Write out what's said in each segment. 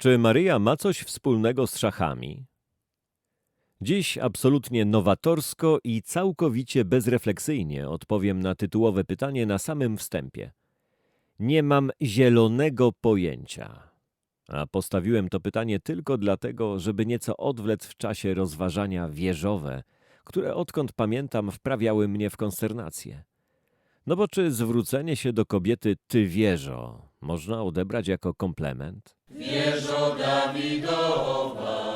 Czy Maryja ma coś wspólnego z szachami? Dziś absolutnie nowatorsko i całkowicie bezrefleksyjnie odpowiem na tytułowe pytanie na samym wstępie. Nie mam zielonego pojęcia. A postawiłem to pytanie tylko dlatego, żeby nieco odwlec w czasie rozważania wieżowe, które odkąd pamiętam wprawiały mnie w konsternację. No bo czy zwrócenie się do kobiety ty wieżo można odebrać jako komplement? Wieżo Dawidowa,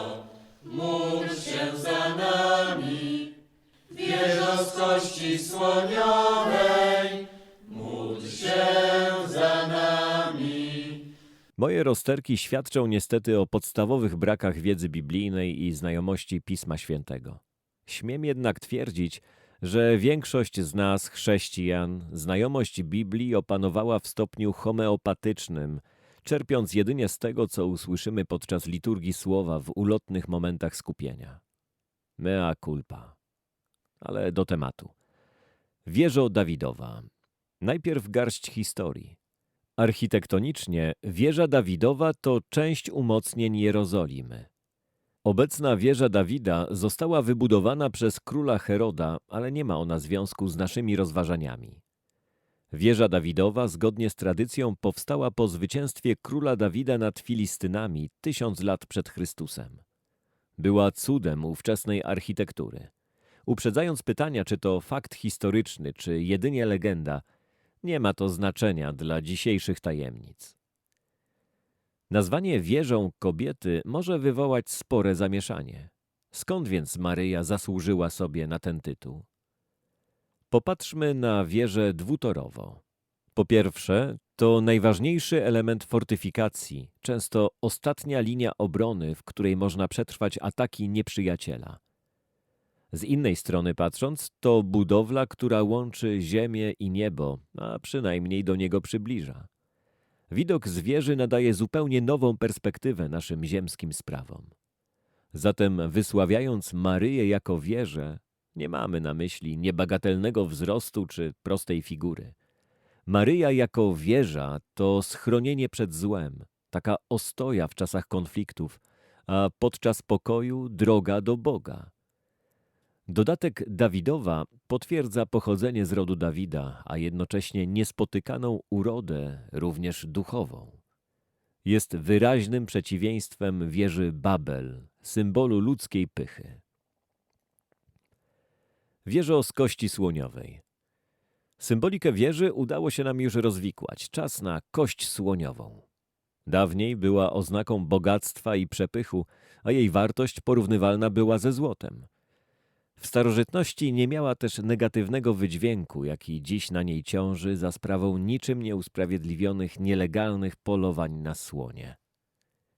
módl się za nami. Wieżo z kości słoniowej, módl się za nami. Moje rozterki świadczą niestety o podstawowych brakach wiedzy biblijnej i znajomości Pisma Świętego. Śmiem jednak twierdzić, że większość z nas, chrześcijan, znajomość Biblii opanowała w stopniu homeopatycznym, czerpiąc jedynie z tego, co usłyszymy podczas liturgii słowa w ulotnych momentach skupienia. Mea culpa. Ale do tematu. Wieżo Dawidowa. Najpierw garść historii. Architektonicznie wieża Dawidowa to część umocnień Jerozolimy. Obecna wieża Dawida została wybudowana przez króla Heroda, ale nie ma ona związku z naszymi rozważaniami. Wieża Dawidowa, zgodnie z tradycją, powstała po zwycięstwie króla Dawida nad Filistynami tysiąc lat przed Chrystusem. Była cudem ówczesnej architektury. Uprzedzając pytania, czy to fakt historyczny, czy jedynie legenda, nie ma to znaczenia dla dzisiejszych tajemnic. Nazwanie wieżą kobiety może wywołać spore zamieszanie. Skąd więc Maryja zasłużyła sobie na ten tytuł? Popatrzmy na wieżę dwutorowo. Po pierwsze, to najważniejszy element fortyfikacji, często ostatnia linia obrony, w której można przetrwać ataki nieprzyjaciela. Z innej strony patrząc, to budowla, która łączy ziemię i niebo, a przynajmniej do niego przybliża. Widok z wieży nadaje zupełnie nową perspektywę naszym ziemskim sprawom. Zatem wysławiając Maryję jako wieżę, nie mamy na myśli niebagatelnego wzrostu czy prostej figury. Maryja jako wieża to schronienie przed złem, taka ostoja w czasach konfliktów, a podczas pokoju droga do Boga. Dodatek Dawidowa potwierdza pochodzenie z rodu Dawida, a jednocześnie niespotykaną urodę, również duchową. Jest wyraźnym przeciwieństwem wieży Babel, symbolu ludzkiej pychy. Wieżo z kości słoniowej. Symbolikę wieży udało się nam już rozwikłać. Czas na kość słoniową. Dawniej była oznaką bogactwa i przepychu, a jej wartość porównywalna była ze złotem. W starożytności nie miała też negatywnego wydźwięku, jaki dziś na niej ciąży za sprawą niczym nieusprawiedliwionych nielegalnych polowań na słonie.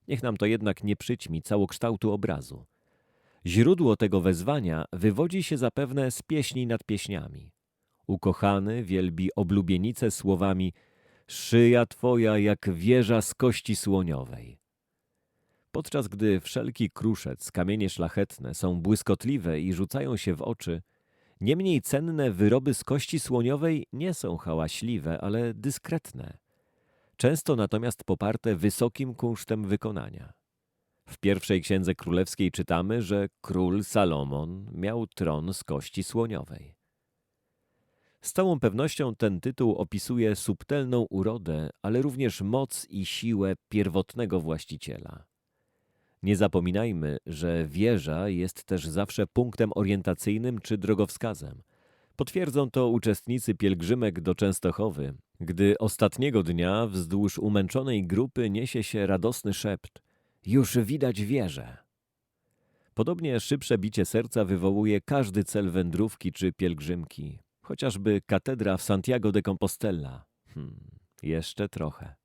Niech nam to jednak nie przyćmi całokształtu obrazu. Źródło tego wezwania wywodzi się zapewne z pieśni nad pieśniami. Ukochany wielbi oblubienicę słowami Szyja twoja jak wieża z kości słoniowej. Podczas gdy wszelki kruszec, kamienie szlachetne są błyskotliwe i rzucają się w oczy, niemniej cenne wyroby z kości słoniowej nie są hałaśliwe, ale dyskretne. Często natomiast poparte wysokim kunsztem wykonania. W pierwszej księdze królewskiej czytamy, że król Salomon miał tron z kości słoniowej. Z całą pewnością ten tytuł opisuje subtelną urodę, ale również moc i siłę pierwotnego właściciela. Nie zapominajmy, że wieża jest też zawsze punktem orientacyjnym czy drogowskazem. Potwierdzą to uczestnicy pielgrzymek do Częstochowy, gdy ostatniego dnia wzdłuż umęczonej grupy niesie się radosny szept. Już widać wieżę. Podobnie szybsze bicie serca wywołuje każdy cel wędrówki czy pielgrzymki, chociażby katedra w Santiago de Compostela. Hmm, jeszcze trochę.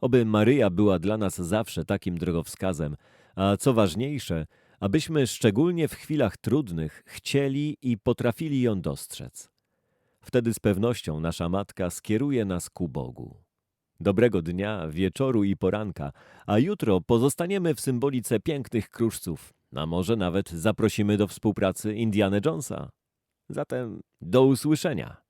Oby Maryja była dla nas zawsze takim drogowskazem, a co ważniejsze, abyśmy szczególnie w chwilach trudnych chcieli i potrafili ją dostrzec. Wtedy z pewnością nasza Matka skieruje nas ku Bogu. Dobrego dnia, wieczoru i poranka, a jutro pozostaniemy w symbolice pięknych kruszców, a może nawet zaprosimy do współpracy Indiana Jonesa. Zatem do usłyszenia.